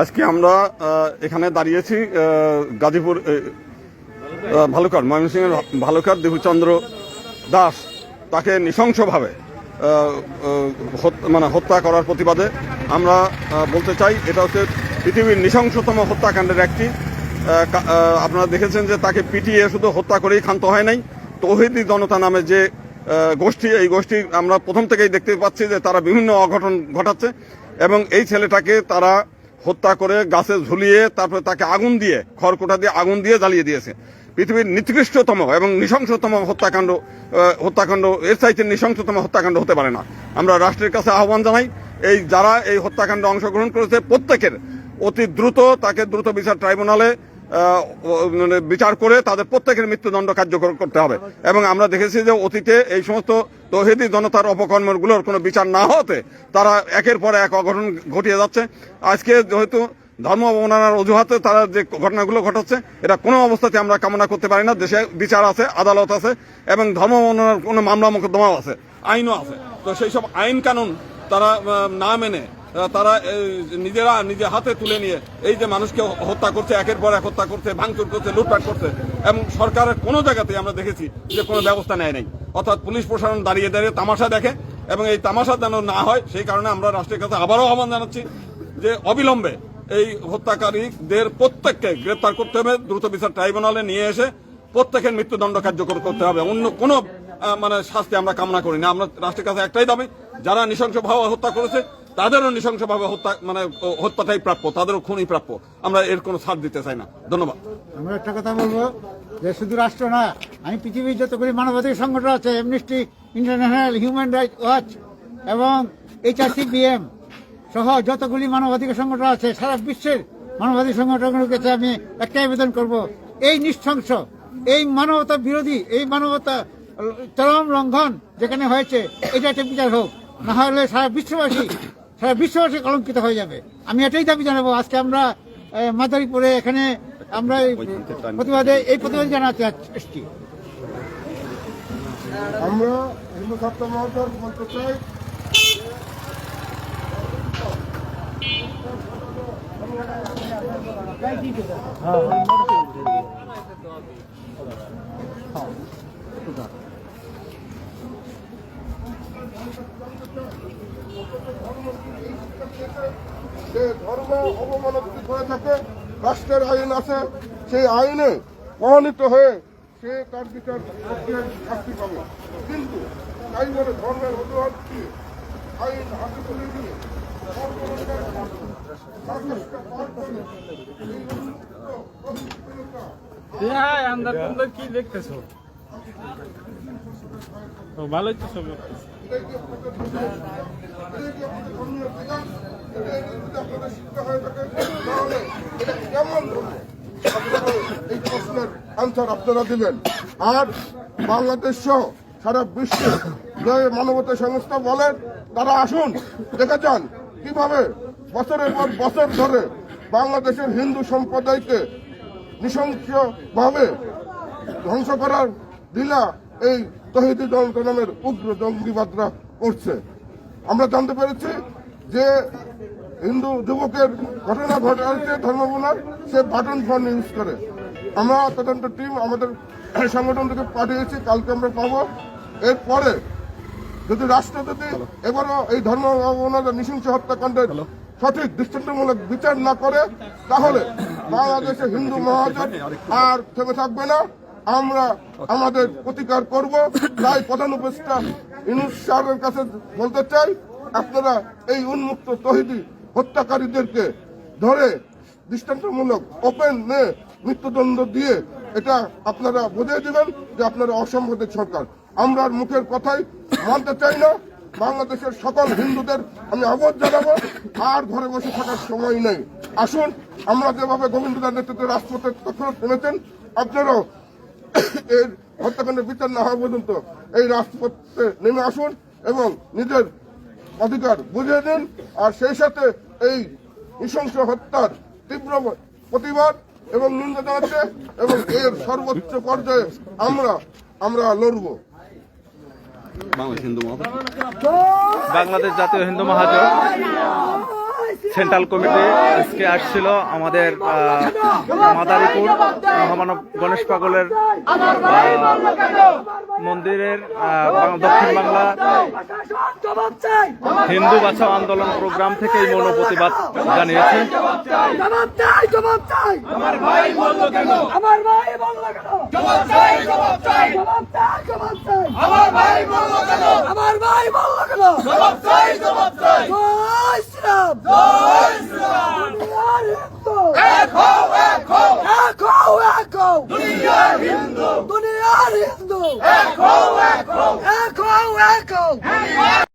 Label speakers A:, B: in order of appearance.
A: আজকে আমরা এখানে দাঁড়িয়েছি গাজীপুর ভালুকার, ময়মনসিংহের ভালুকার দেবচন্দ্র দাস তাকে নৃশংসভাবে মানে হত্যা করার প্রতিবাদে আমরা বলতে চাই, এটা হচ্ছে পৃথিবীর নৃশংসতম হত্যাকাণ্ডের একটি আপনারা দেখেছেন যে তাকে পিটিয়ে শুধু হত্যা করেই ক্ষান্ত হয় নাই। তৌহিদি জনতা নামে যে গোষ্ঠী, এই গোষ্ঠী আমরা প্রথম থেকেই দেখতে পাচ্ছি যে তারা বিভিন্ন অঘটন ঘটাচ্ছে এবং এই ছেলেটাকে তারা হত্যা করে গাছে ঝুলিয়ে, তারপরে তাকে আগুন দিয়ে, খড়কোটা দিয়ে আগুন দিয়ে জ্বালিয়ে দিয়েছে। পৃথিবীর নিকৃষ্টতম এবং নৃশংসতম হত্যাকাণ্ড হত্যাকাণ্ড, এর চাইতে নৃশংসতম হত্যাকাণ্ড হতে পারে না। আমরা রাষ্ট্রের কাছে আহ্বান জানাই, এই যারা এই হত্যাকাণ্ডে অংশগ্রহণ করেছে, প্রত্যেকের অতি দ্রুত তাকে দ্রুত বিচার ট্রাইব্যুনালে মানে বিচার করে তাদের প্রত্যেকের মৃত্যুদণ্ড কার্যকর করতে হবে। এবং আমরা দেখেছি যে অতীতে এই সমস্ত তৌহিদি জনতার অপকর্মগুলোর কোনো বিচার না হতে তারা একের পর এক অঘটন ঘটিয়ে যাচ্ছে। আজকে যেহেতু ধর্ম অবমাননার অজুহাতে তারা যে ঘটনাগুলো ঘটাচ্ছে, এটা কোনো অবস্থাতে আমরা কামনা করতে পারি না। দেশে বিচার আছে, আদালত আছে, এবং ধর্ম অবমাননার কোনো মামলা মোকদ্দমাও আছে, আইনও আছে। তো সেই সব আইন কানুন তারা না মেনে তারা নিজেরা নিজে হাতে তুলে নিয়ে এই যে মানুষকে হত্যা করছে, একের পর এক হত্যা করছে, ভাঙচুর করছে, লুটপাট করছে, এবং সরকারের কোনো জায়গাতেই আমরা দেখেছি যে কোনো ব্যবস্থা নেয় নাই। অর্থাৎ পুলিশ প্রশাসন দাঁড়িয়ে দাঁড়িয়ে তামাশা দেখে এবং এই তামাশা যেন না হয়, সেই কারণে আমরা রাষ্ট্রের কাছে আবারও আহ্বান জানাচ্ছি যে অবিলম্বে এই হত্যাকারীদের প্রত্যেককে গ্রেপ্তার করতে হবে, দ্রুত বিচার ট্রাইব্যুনালে নিয়ে এসে প্রত্যেকের মৃত্যুদণ্ড কার্যকর করতে হবে। অন্য কোনো মানে শাস্তি আমরা কামনা করি না। আমরা রাষ্ট্রের কাছে একটাই দাবি, যারা নৃশংসভাবে হত্যা করেছে, তাদেরও নৃশংসভাবে হত্যা মানে হত্যাটাই প্রাপ্য, তাদেরও খুনই প্রাপ্য। আমরা এর কোনো ছাড় দিতে চাই না। ধন্যবাদ।
B: আমরা একটা কথা বলব, যে শুধু রাষ্ট্র না, আমি পৃথিবীর যতগুলি মানবাধিকার সংগঠন আছে Amnesty International Human Rights Watch এবং এইচআরসিবিএম সহ যতগুলি মানবাধিকার সংগঠন আছে, সারা বিশ্বের মানবাধিকার সংগঠনগুলোর কাছে আমি একটাই আবেদন করব। এই নৃশংস, এই মানবতা বিরোধী, এই মানবতা চরম লঙ্ঘন যেখানে হয়েছে, এটা একটা বিচার হোক। না হলে সারা বিশ্ববাসী সারা বিশ্ববাসী কলঙ্কিত হয়ে যাবে। আমি এটাই দাবি জানাব। আজকে আমরা মাদারীপুরে এখানে আমরা এই প্রতিবাদে, এই প্রতিবাদ জানাতে এসছি
C: আমরা হিন্দু ছাত্র মহাসর বলতে চাই ধর্ম অবমাননা করে থাকে রাষ্ট্রের আইন আছে সেই আইনে প্রমাণিত হয়ে সে তার বিচার শাস্তি পাবে। কিন্তু তাই বলে ধর্মের অজুহাত দিয়ে আইন হাতে তুলে দিয়ে
D: হ্যাঁ কি দেখতেছো? ভালোই তো সব
C: এই প্রশ্নের আনসার আপনারা দিবেন আর বাংলাদেশ সহ সারা বিশ্বে মানবতা সংস্থা বলেন তারা আসুন, দেখে যান কীভাবে বছরের পর বছর ধরে বাংলাদেশের হিন্দু সম্প্রদায়কে নৃশংসভাবে ধ্বংস করার লীলা এই তহিদি জনতা নামের উগ্র জঙ্গিবাদরা করছে। আমরা জানতে পেরেছি যে হিন্দু যুবকের ঘটনা ঘটাচ্ছে ধর্মগুনার সে বাটন ফোন ইউজ করে। আমরা তদন্ত টিম আমাদের সংগঠন থেকে পাঠিয়েছি কালকে আমরা পাবো। এরপরে যদি রাষ্ট্র যদি এবারও এই ধর্ম নৃশংস হত্যাকাণ্ডের সঠিক দৃষ্টান্তমূলক বিচার না করে তাহলে বাংলাদেশে হিন্দু মহাজন আর থেমে থাকবে না। আমরা আমাদের প্রতিকার করব। তাই প্রধান উপদেষ্টা ইনুস সাহেবের কাছে বলতে চাই আপনারা এই উন্মুক্ত তহিদি হত্যাকারীদেরকে ধরে দৃষ্টান্তমূলক ওপেন নে মৃত্যুদণ্ড দিয়ে এটা আপনারা বুঝিয়ে দিবেন যে আপনারা অসম্ভবের সরকার। আমরা মুখের কথাই মানতে চাই না। বাংলাদেশের সকল হিন্দুদের আমি অবধ জানাব, আর ঘরে বসে থাকার সময় নেই। আসুন, আমরা যেভাবে গোবিন্দদার নেতৃত্বে রাজপথে তখন নেমেছেন আপনারাও এর হত্যাকাণ্ডের বিচার না হওয়া পর্যন্ত এই রাজপথে নেমে আসুন এবং নিজের অধিকার বুঝিয়ে দিন আর সেই সাথে এই নৃশংস হত্যার তীব্র প্রতিবাদ এবং নিন্দা জানাচ্ছে এবং এর সর্বোচ্চ পর্যায়ে আমরা আমরা লড়বো।
A: বাংলাদেশ হিন্দু
D: বাংলাদেশ জাতীয় হিন্দু মহাজোট।
E: সেন্ট্রাল কমিটি আজকে আসছিল আমাদের মাদারীপুর মহামানব গণেশ পাগলের মন্দিরের দক্ষিণ বাংলা হিন্দু বাঁচাও আন্দোলন প্রোগ্রাম থেকে এই মৌন প্রতিবাদ জানিয়েছে
F: জবাব চাই জবাব চাই। আমার ভাই বলল কেন? আমার ভাই বলল কেন? জবাব চাই জবাব চাই। জবাব চাই জবাব চাই। আমার ভাই বলল কেন? আমার ভাই বলল কেন? জবাব চাই জবাব চাই। জয় শ্রীরাম। জয় শ্রীরাম। এক হও এক হও। এক হও এক হও। দুনিয়ার হিন্দু। দুনিয়ার হিন্দু এক হও এক